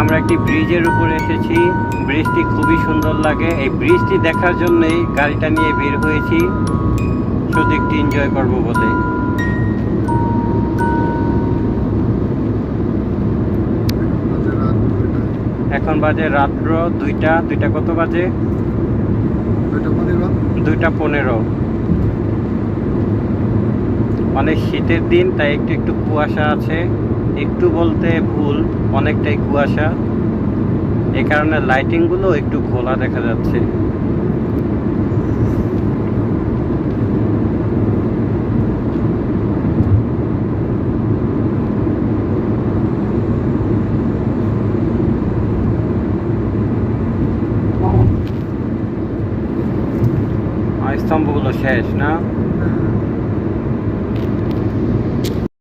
আমরা একটি ব্রিজের উপরে এসেছি। ব্রিজটি খুবই সুন্দর লাগে। এই ব্রিজটি দেখার জন্যই গাড়িটা নিয়ে বের হয়েছি। শুধু একটু এনজয় করব বলে। এখন বাজে রাত্র দুইটা দুইটা কত বাজে? দুইটা পনেরো। অনেক শীতের দিন তাই একটু একটু কুয়াশা আছে। একটু বলতে ভুল, অনেকটাই কুয়াশা। এ কারণে লাইটিংগুলো একটু খোলা দেখা যাচ্ছে। স্তম্ভগুলো শেষ, না?